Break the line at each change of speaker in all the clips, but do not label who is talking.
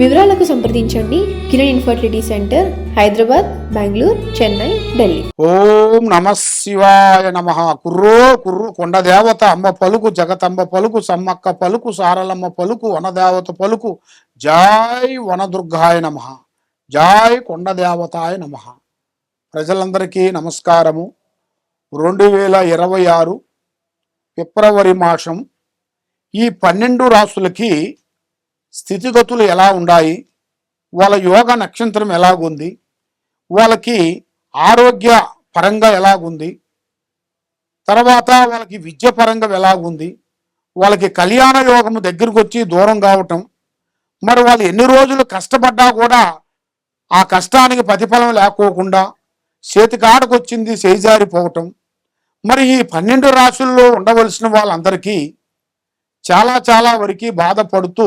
వివరాలకు సంప్రదించండి. Kiran infertility centre Hyderabad Bengaluru Chennai Delhi.
ఓం నమ శివాయ నమ. కుర్రో కుర్రు కొండ దేవత అమ్మ పలుకు జగతంబ పలుకు సమ్మక్క పలుకు సారలమ్మ పలుకు వనదేవత పలుకు. జాయ్ వనదుర్గాయ నమ. జాయ్ కొండ దేవతాయ నమ. ప్రజలందరికీ నమస్కారము. రెండు వేల ఇరవై ఆరు ఫిబ్రవరి మాసం ఈ పన్నెండు రాసులకి స్థితిగతులు ఎలా ఉన్నాయి వాళ్ళ యోగ నక్షత్రం ఎలాగుంది? వాళ్ళకి ఆరోగ్య పరంగా ఎలాగుంది? తర్వాత వాళ్ళకి విద్య పరంగా ఎలాగుంది? వాళ్ళకి కళ్యాణ యోగము దగ్గరకు వచ్చి దూరం కావటం. మరి వాళ్ళు ఎన్ని రోజులు కష్టపడ్డా కూడా ఆ కష్టానికి ప్రతిఫలం లేకోకుండా చేతికాడకు వచ్చింది చేజారిపోవటం. మరి ఈ పన్నెండు రాసుల్లో ఉండవలసిన వాళ్ళందరికీ చాలా చాలా వరకు బాధపడుతూ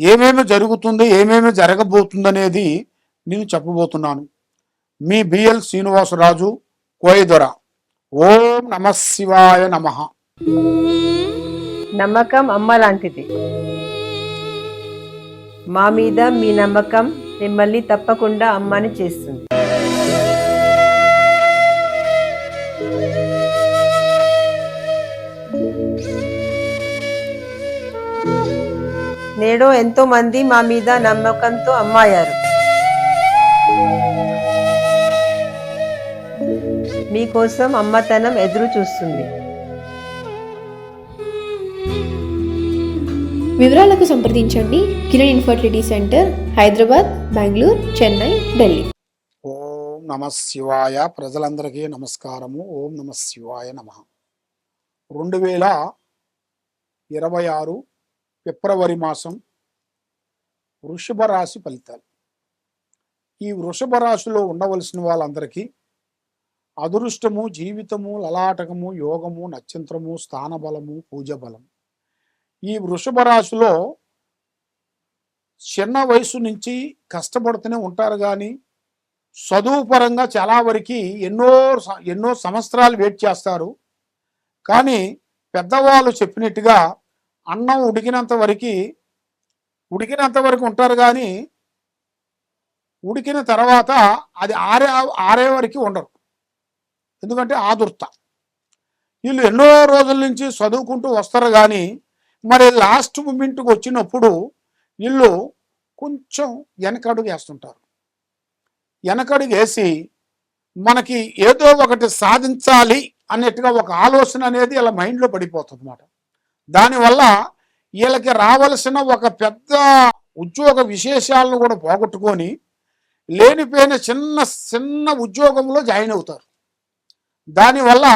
ఏమేమి జరుగుతుంది ఏమేమి జరగబోతుంది అనేది నేను చెప్పబోతున్నాను. మీ బిఎల్ శ్రీనివాసరాజు కోయదొర. ఓం నమ శివాయ నమ.
నమ్మకం అమ్మ లాంటిది. మా మీద మీ నమ్మకం మిమ్మల్ని తప్పకుండా అమ్మని చేస్తుంది. నేడు ఎంతో మంది మా మీద నమ్మకంతో అమ్మాయారు. మీకోసం అమ్మతనం ఎదురు చూస్తుంది.
వివరాలకు సంప్రదించండి. Kiran infertility centre Hyderabad Bengaluru Chennai Delhi.
ఓం నమ శివాయ. ప్రజలందరికీ నమస్కారము. ఓం నమ శివాయ నమ. రెండు వేల ఇరవై ఆరు ఫిబ్రవరి మాసం వృషభ రాశి ఫలితాలు. ఈ వృషభ రాశిలో ఉండవలసిన వాళ్ళందరికీ అదృష్టము జీవితము లలాటకము యోగము నక్షత్రము స్థానబలము పూజ బలం. ఈ వృషభ రాశిలో చిన్న వయసు నుంచి కష్టపడుతూనే ఉంటారు కానీ చదువు పరంగా చాలా వరకు ఎన్నో ఎన్నో సంవత్సరాలు వెయిట్ చేస్తారు. కానీ పెద్దవాళ్ళు చెప్పినట్టుగా అన్నం ఉడికినంత వరకు ఉడికినంత వరకు ఉంటారు కానీ ఉడికిన తర్వాత అది ఆరే ఆరే వరకు ఉండరు. ఎందుకంటే ఆదుర్త. వీళ్ళు ఎన్నో రోజుల నుంచి చదువుకుంటూ వస్తారు కానీ మరి లాస్ట్ మూమెంట్కి వచ్చినప్పుడు వీళ్ళు కొంచెం వెనకడుగు వేస్తుంటారు. వెనకడుగు వేసి మనకి ఏదో ఒకటి సాధించాలి అన్నట్టుగా ఒక ఆలోచన అనేది ఇలా మైండ్లో పడిపోతుంది అన్నమాట దానివల్ల వీళ్ళకి రావలసిన ఒక పెద్ద ఉద్యోగ విశేషాలను కూడా పోగొట్టుకొని లేనిపోయిన చిన్న చిన్న ఉద్యోగంలో జాయిన్ అవుతారు. దానివల్ల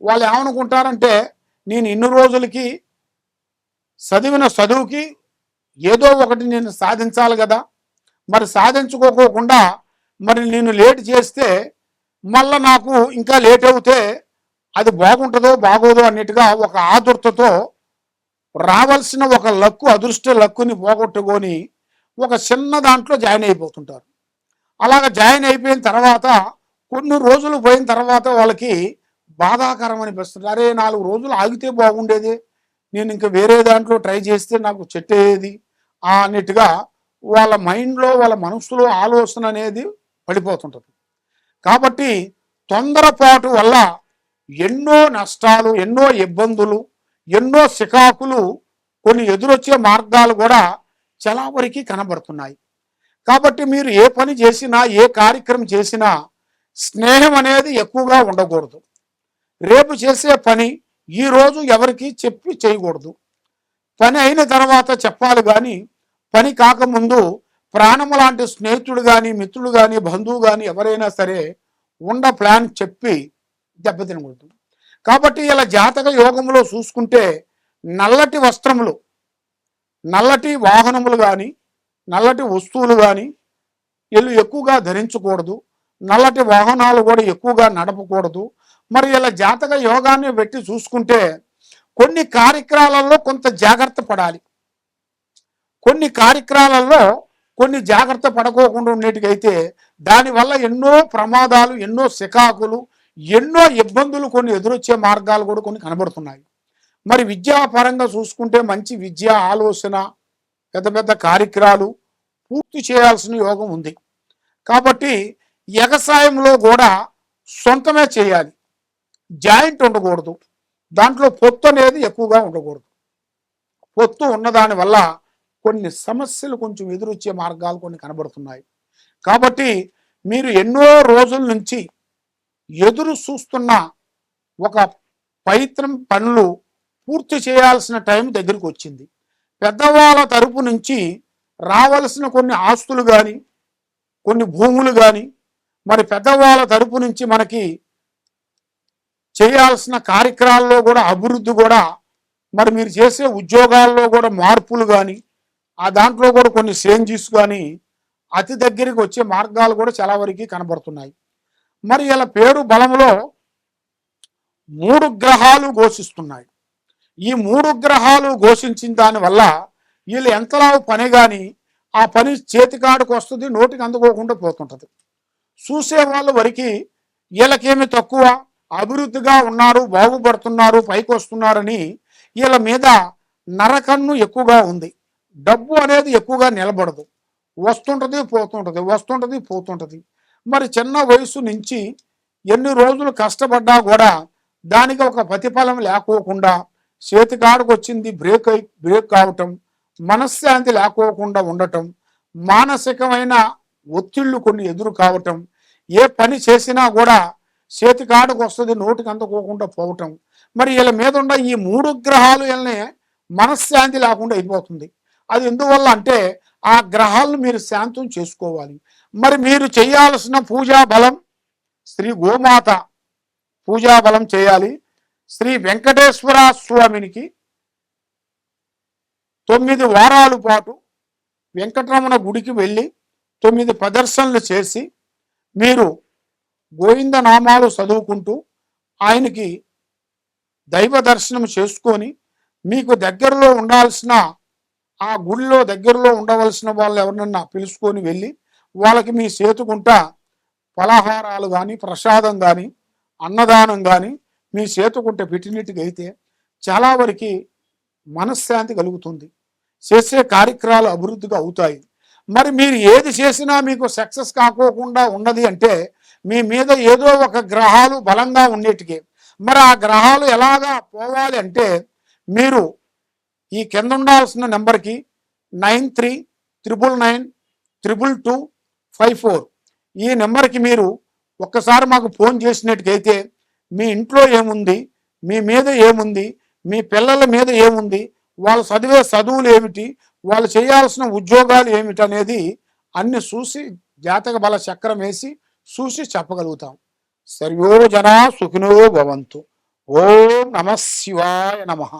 వాళ్ళు ఏమనుకుంటారంటే నేను ఇన్ని రోజులకి చదివిన చదువుకి ఏదో ఒకటి నేను సాధించాలి కదా. మరి సాధించుకోకోకుండా మరి నేను లేట్ చేస్తే మళ్ళా నాకు ఇంకా లేట్ అవుతే అది బాగుంటుందో బాగోదో అన్నట్టుగా ఒక ఆదుర్తతో రావాల్సిన ఒక లక్కు అదృష్ట లక్కుని పోగొట్టుకొని ఒక చిన్న దాంట్లో జాయిన్ అయిపోతుంటారు. అలాగ జాయిన్ అయిపోయిన తర్వాత కొన్ని రోజులు పోయిన తర్వాత వాళ్ళకి బాధాకరం అనిపిస్తుంది. అరే నాలుగు రోజులు ఆగితే బాగుండేది. నేను ఇంకా వేరే దాంట్లో ట్రై చేస్తే నాకు చెట్టేది అన్నట్టుగా వాళ్ళ మైండ్లో వాళ్ళ మనసులో ఆలోచన అనేది పడిపోతుంటుంది. కాబట్టి తొందరపాటు వల్ల ఎన్నో నష్టాలు ఎన్నో ఇబ్బందులు ఎన్నో సికాకులు కొన్ని ఎదురొచ్చే మార్గాలు కూడా చాలా వరకు కనబడుతున్నాయి. కాబట్టి మీరు ఏ పని చేసినా ఏ కార్యక్రమం చేసినా స్నేహం అనేది ఎక్కువగా ఉండకూడదు. రేపు చేసే పని ఈరోజు ఎవరికి చెప్పి చేయకూడదు. పని అయిన తర్వాత చెప్పాలి కానీ పని కాకముందు ప్రాణము లాంటి స్నేహితుడు కానీ మిత్రుడు కానీ బంధువు కానీ ఎవరైనా సరే ఉండ ప్లాన్ చెప్పి దెబ్బతినకూడదు. కాబట్టి ఇలా జాతక యోగంలో చూసుకుంటే నల్లటి వస్త్రములు నల్లటి వాహనములు కానీ నల్లటి వస్తువులు కానీ వీళ్ళు ఎక్కువగా ధరించకూడదు. నల్లటి వాహనాలు కూడా ఎక్కువగా నడపకూడదు. మరి ఇలా జాతక యోగాన్ని పెట్టి చూసుకుంటే కొన్ని కార్యక్రమాలలో కొంత జాగ్రత్త పడాలి. కొన్ని కార్యక్రమాలలో కొన్ని జాగ్రత్త పడకోకుండా ఉండేటికైతే దానివల్ల ఎన్నో ప్రమాదాలు ఎన్నో శికాకులు ఎన్నో ఇబ్బందులు కొన్ని ఎదురొచ్చే మార్గాలు కూడా కొన్ని కనబడుతున్నాయి. మరి విద్యాపరంగా చూసుకుంటే మంచి విద్య ఆలోచన పెద్ద పెద్ద కార్యక్రమాలు పూర్తి చేయాల్సిన యోగం ఉంది. కాబట్టి ఎగసాయంలో కూడా సొంతమే చేయాలి. జాయింట్ ఉండకూడదు. దాంట్లో పొత్తు అనేది ఎక్కువగా ఉండకూడదు. పొత్తు ఉన్నదాని వల్ల కొన్ని సమస్యలు కొంచెం ఎదురొచ్చే మార్గాలు కొన్ని కనబడుతున్నాయి. కాబట్టి మీరు ఎన్నో రోజుల నుంచి ఎదురు చూస్తున్న ఒక పవిత్రం పనులు పూర్తి చేయాల్సిన టైం దగ్గరికి వచ్చింది. పెద్దవాళ్ళ తరపు నుంచి రావలసిన కొన్ని ఆస్తులు కానీ కొన్ని భూములు కానీ మరి పెద్దవాళ్ళ తరపు నుంచి మనకి చేయాల్సిన కార్యక్రమాల్లో కూడా అభివృద్ధి కూడా మరి మీరు చేసే ఉద్యోగాల్లో కూడా మార్పులు కానీ ఆ దాంట్లో కూడా కొన్ని చేంజెస్ కానీ అతి దగ్గరికి వచ్చే మార్గాలు కూడా చాలా వరకు కనబడుతున్నాయి. మరి ఇలా పేరు బలంలో మూడు గ్రహాలు ఘోషిస్తున్నాయి. ఈ మూడు గ్రహాలు ఘోషించిన దానివల్ల వీళ్ళు ఎంతలా పని కానీ ఆ పని చేతికాడికి వస్తుంది నోటికి అందుకోకుండా పోతుంటుంది. చూసే వాళ్ళ వరకు వీళ్ళకేమి తక్కువ అభివృద్ధిగా ఉన్నారు బాగుపడుతున్నారు పైకి వస్తున్నారని వీళ్ళ మీద నరకన్ను ఎక్కువగా ఉంది. డబ్బు అనేది ఎక్కువగా నిలబడదు. వస్తుంటది పోతుంటది వస్తుంటది పోతుంటుంది. మరి చిన్న వయసు నుంచి ఎన్ని రోజులు కష్టపడ్డా కూడా దానికి ఒక ప్రతిఫలం లేకోకుండా చేతికాడకు వచ్చింది బ్రేక్ అయి బ్రేక్ కావటం మనశ్శాంతి లేకోకుండా ఉండటం మానసికమైన ఒత్తిళ్ళు కొన్ని ఎదురు కావటం ఏ పని చేసినా కూడా చేతికాడకు వస్తుంది నోటికి అందుకోకుండా పోవటం. మరి వీళ్ళ మీద ఉన్న ఈ మూడు గ్రహాలు వీళ్ళని మనశ్శాంతి లేకుండా అయిపోతుంది. అది ఎందువల్ల అంటే ఆ గ్రహాలను మీరు శాంతం చేసుకోవాలి. మరి మీరు చేయాల్సిన పూజా బలం శ్రీ గోమాత పూజా బలం చేయాలి. శ్రీ వెంకటేశ్వర స్వామినికి తొమ్మిది వారాల పాటు వెంకటరమణ గుడికి వెళ్ళి తొమ్మిది ప్రదర్శనలు చేసి మీరు గోవింద నామాలు చదువుకుంటూ ఆయనకి దైవ దర్శనం చేసుకొని మీకు దగ్గరలో ఉండాల్సిన ఆ గుడిలో దగ్గరలో ఉండవలసిన వాళ్ళు ఎవరినన్నా పిలుచుకొని వెళ్ళి వాళ్ళకి మీ చేతుకుంటా పలహారాలు కానీ ప్రసాదం కానీ అన్నదానం కానీ మీ చేతుకుంట పెట్టినట్టుగా అయితే చాలా వరకు మనశ్శాంతి కలుగుతుంది. చేసే కార్యక్రమాలు అభివృద్ధిగా అవుతాయి. మరి మీరు ఏది చేసినా మీకు సక్సెస్ కాకోకుండా ఉన్నది అంటే మీ మీద ఏదో ఒక గ్రహాలు బలంగా ఉండేటికే. మరి ఆ గ్రహాలు ఎలాగా పోవాలి అంటే మీరు ఈ కింద ఉండాల్సిన నెంబర్కి nine three triple nine triple two five four. ఈ నెంబర్కి మీరు ఒక్కసారి మాకు ఫోన్ చేసినట్టుకైతే మీ ఇంట్లో ఏముంది మీ మీద ఏముంది మీ పిల్లల మీద ఏముంది వాళ్ళు చదివే చదువులు ఏమిటి వాళ్ళు చేయాల్సిన ఉద్యోగాలు ఏమిటి అనేది అన్ని చూసి జాతక బల చక్రం వేసి చూసి చెప్పగలుగుతాం. సర్వో జనా సుఖినో భవంతు. ఓం నమ శివాయ నమః.